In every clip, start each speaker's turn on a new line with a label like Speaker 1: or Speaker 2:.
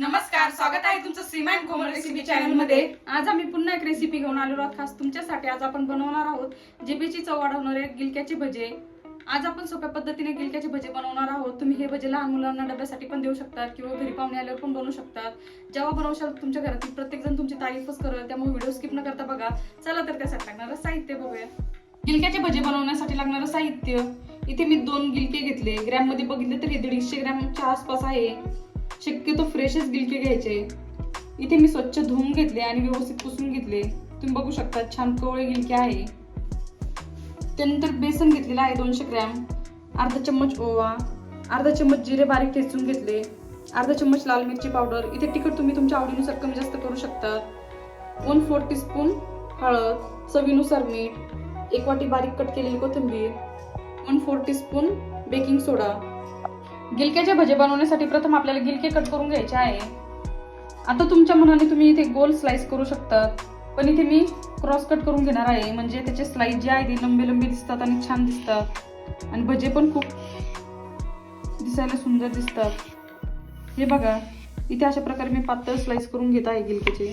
Speaker 1: नमस्कार स्वागत आहे तुमचं सीमा कोमल रेसिपी चॅनलमध्ये. आज आम्ही पुन्हा एक रेसिपी घेऊन आलेलो आहोत. खास तुमच्यासाठी आज आपण बनवणार आहोत जिभेची चव वाढवणारे गिलक्याचे भजे. आज आपण सोप्या पद्धतीने गिलक्याचे भजे बनवणार आहोत. तुम्ही हे भजे लहान मुलांना डब्यासाठी पण देऊ शकतात किंवा घरी पाहुणे आल्यावर पण बनवू शकतात. जेव्हा बनवशाल तुमच्या घरातील प्रत्येक जण तुमची तारीफच करेल त्यामुळे व्हिडिओ स्किप न करता बघा. चला तर त्यासाठी लागणारं साहित्य बघूया. गिलक्याचे भजे बनवण्यासाठी लागणारं साहित्य. इथे मी दोन गिलके घेतले. ग्रॅममध्ये बघितले तर हे दीडशे ग्रॅमच्या आसपास आहे. शक्यतो फ्रेशच गिलके घ्यायचे. इथे मी स्वच्छ धुवून घेतले आणि व्यवस्थित पुसून घेतले. तुम्ही बघू शकता छान कवळे गिलके आहे. त्यानंतर बेसन घेतलेलं आहे दोनशे ग्रॅम. अर्धा चम्मच ओवा अर्धा चम्मच जिरे बारीक ठेचून घेतले. अर्धा चम्मच लाल मिरची पावडर. इथे तिखट तुम्ही तुमच्या आवडीनुसार कमी जास्त करू शकतात वन फोर टीस्पून हळद चवीनुसार मीठ एक वाटी बारीक कट केलेली कोथिंबीर one four teaspoon baking soda. गिलक्याचे भजे बनवण्यासाठी प्रथम आपल्याला गिलके कट करून घ्यायचे आहे. आता तुमच्या मनाने तुम्ही इथे गोल स्लाइस करू शकतात. पण इथे मी क्रॉस कट करून घेणार आहे. म्हणजे त्याचे स्लाइस जे आहे ते लंबे लंबे दिसतात आणि छान दिसतात. आणि भजे पण खूप दिसायला सुंदर दिसतात. हे बघा इथे अशा प्रकारे मी पातळ स्लाइस करून घेत आहे गिलकेचे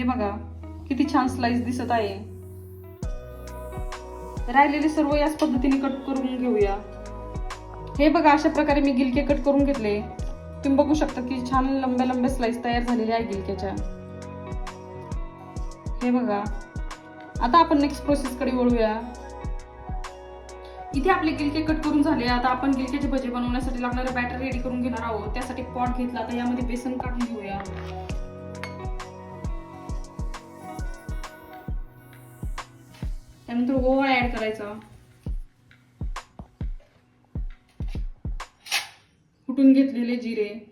Speaker 1: हे बघा किती छान स्लाइस दिसत आहे. राहिलेले सर्व याच पद्धतीने कट करून घेऊया. हे बघा अशा प्रकारे मी गिलके कट करून घेतले. तुम्ही बघू शकता की छान लंब्या लंब्या स्लाइस तयार झालेल्या आहे गिलक्याच्या. हे बघा आता आपण नेक्स्ट प्रोसेस कडे वळूया. इथे आपले गिलके कट करून झाले. आता आपण गिलक्याचे भजे बनवण्यासाठी लागणारे बॅटर रेडी करून घेणार आहोत. त्यासाठी पॉट घेतला आता यामध्ये बेसन काढून घेऊया. त्यानंतर ओवा ऍड करायचा. कुटून घेतलेले जिरे?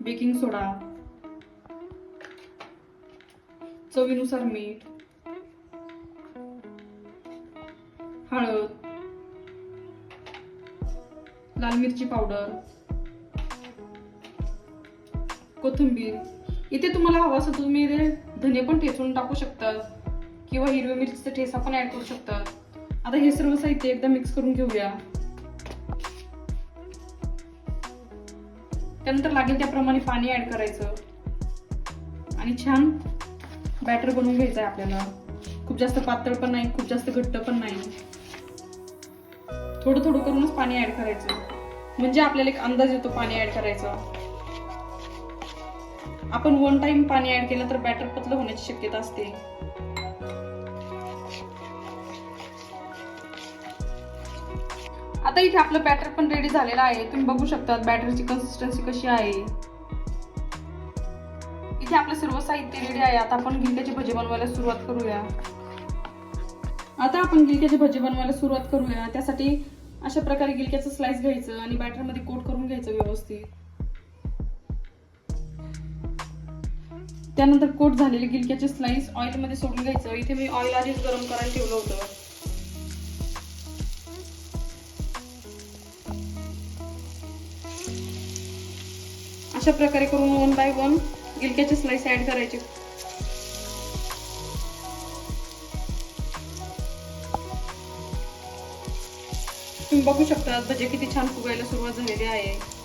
Speaker 1: बेकिंग सोडा चवीनुसार मीठ. हळद. लाल मिरची पावडर. कोथिंबीर. इथे तुम्हाला हवा असं तुम्ही धने पण ठेचून टाकू शकतात. किंवा हिरव्या मिरचीचा ठेसा पण ऍड करू शकतात. आता हे सर्व साहित्य एकदा मिक्स करून घेऊया. त्यानंतर लागेल त्याप्रमाणे पाणी ऍड करायचं. आणि छान बॅटर बनवून घ्यायचं आहे आपल्याला. खूप जास्त पातळ पण नाही खूप जास्त घट्ट पण नाही. थोडं थोडं करूनच पाणी ऍड करायचं. म्हणजे आपल्याला एक अंदाज येतो पाणी ऍड करायचा. आपण वन टाइम पाणी ऍड केलं तर बॅटर पतलं होण्याची शक्यता असते. आता इथे आपलं बॅटर पण रेडी झालेलं आहे. तुम्ही बघू शकता बॅटरची कन्सिस्टन्सी कशी आहे. इथे आपलं सर्व साहित्य रेडी आहे. आता आपण गिलक्याचे भजे बनवायला सुरुवात करूया. आता आपण गिलक्याचे भजे बनवायला सुरुवात करूया. त्यासाठी अशा प्रकारे गिलक्याचं स्लाइस घ्यायचं आणि बॅटरमध्ये कोट करून घ्यायचं व्यवस्थित. त्यानंतर कोट झालेले गिलक्याचे स्लाइस ऑइलमध्ये सोडून घ्यायचं इथे मी ऑइल आधीच गरम करायला ठेवलं होतं. अशा प्रकारे करून वन बाय वन गिलक्याचे स्लाइस ऍड करायचे. तुम्ही बघू शकता भजे किती छान फुगायला सुरुवात झालेली आहे.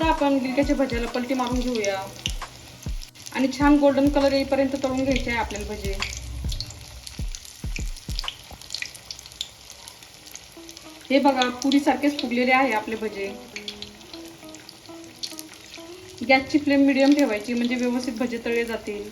Speaker 1: आता आपण गिलक्याच्या भज्याला पलटी मारून घेऊया. आणि छान गोल्डन कलर येईपर्यंत तळून घ्यायचे आहे आपल्याला भजे. हे बघा पुरी सारखेच फुगलेले आहे आपले भजे. गॅसची फ्लेम मिडियम ठेवायची म्हणजे व्यवस्थित भजे तळले जातील.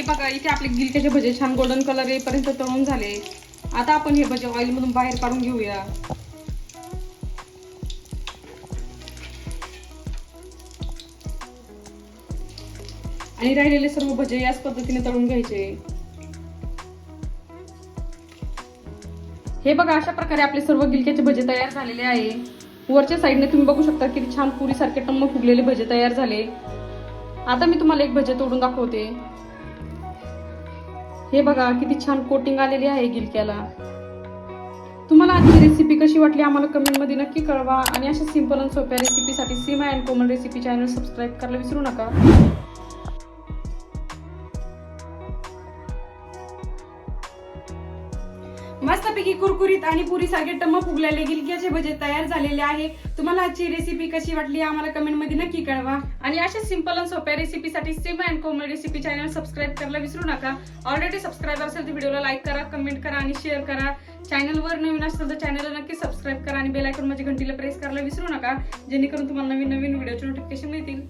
Speaker 1: हे बघा इथे आपले गिलक्याचे भजे छान गोल्डन कलर येईपर्यंत तळून झाले. आता आपण हे भजे ऑइल मधून बाहेर काढून घेऊया. आणि राहिलेले सर्व भजे याच पद्धतीने तळून घ्यायचे. हे बघा अशा प्रकारे आपले सर्व गिलक्याचे भजे तयार झालेले आहे. वरच्या साईडने तुम्ही बघू शकता किती छान पुरीसारखे टम्म फुगलेले भजे तयार झाले. आता मी तुम्हाला एक भजे तोडून दाखवते. हे बघा किती छान कोटिंग आलेली आहे गिलक्याला. तुम्हाला आजची रेसिपी कशी वाटली आम्हाला कमेंटमध्ये नक्की कळवा. आणि अशा सिंपल आणि सोप्या रेसिपीसाठी Seema and Komal recipe channel subscribe करायला विसरू नका. मस्तपैकी कुरकुरीत आणि पुरी सारखे टम्म फुगलेले गिलक्याचे भजे तयार झालेले आहे. तुम्हाला आजची रेसिपी कशी वाटली आम्हाला कमेंटमध्ये नक्की कळवा. आणि अशा सिंपल आणि सोप्या रेसिपीसाठी Seema and Komal recipe channel subscribe करायला विसरू नका. ऑलरेडी सबस्क्राईबर असेल तर व्हिडिओला लाईक करा कमेंट करा आणि शेअर करा. चॅनलवर नवीन असेल तर चॅनलला नक्की सबस्क्राईब करा आणि बेल आयकॉन माझ्या घंटीला प्रेस करायला विसरू नका. जेणेकरून तुम्हाला नवीन नवीन व्हिडिओचे नोटिफिकेशन मिळतील.